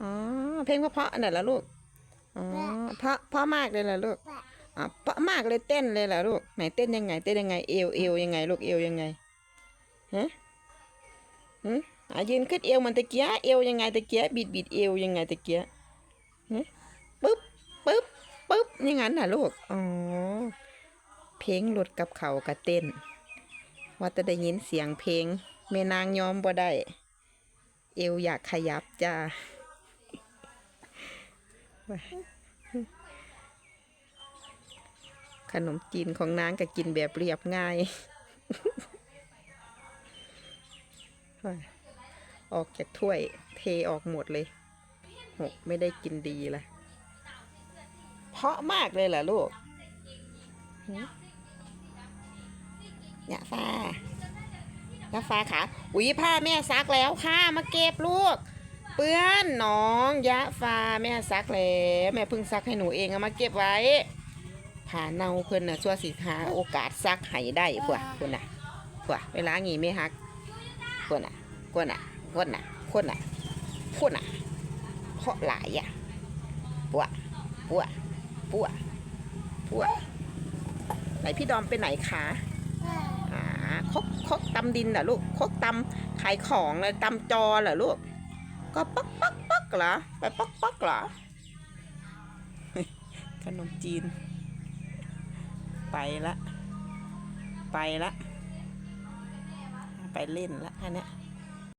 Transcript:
อ๋อเพลงเพราะๆนั่นแหละลูกอ๋อเพราะเพราะมากเลยเหรอลูกอ๋อเพราะมากเลยเต้นเลยเหรอลูกไหนเต้นยังไง เต้นยังไงเอวเอวยังไงลูกเอวยังไงฮะฮึอะยืนขึ้นเอวเหมันตะเกียเอวยังไงตะเกียบิดบิดเอวยังไงตะเกียฮะปึ๊บปึ๊บปึ๊บอย่างนั้นน่ะลูกอ๋อเพลงหลุดกับเขากระเต้น ว่าจะได้ยินเสียงเพลงแม่นางยอมบ่ได้เอวอยากขยับจ้า ขนมจีนของนางก็กินแบบเรียบง่าย ออกจากถ้วยเทออกหมดเลยหกไม่ได้กินดีละเพราะมากเลยเหรอลูกหืมเนี่ยฟ้ายาฟ้าขาอุ้ยผ้าแม่ซักแล้วค่ะ มาเก็บลูก เปื้อนน้องยะฟ้าแม่ซักแล้วแม่เพิ่งซักให้หนูเองเอามาเก็บไว้ผ่าเน่าเพิ่นน่ะชั่วสิหาโอกาสซักให้ได้พวกคุณน่ะพวกเวลางี้ไม่ฮักคนน่ะคนน่ะคนน่ะคนน่ะคนน่ะเพราะหลายอะปัวปัวปัวปัวไหนพี่ดอมไปไหนคะอ่าคกคกตำดินเหรอลูกคกตำขายของเลยตำจอเหรอลูก ก็ปักปักปักเหรอไปปักปักเหรอขนมจีน ไปละ ไปละ ไปเล่นละอันเนี้ย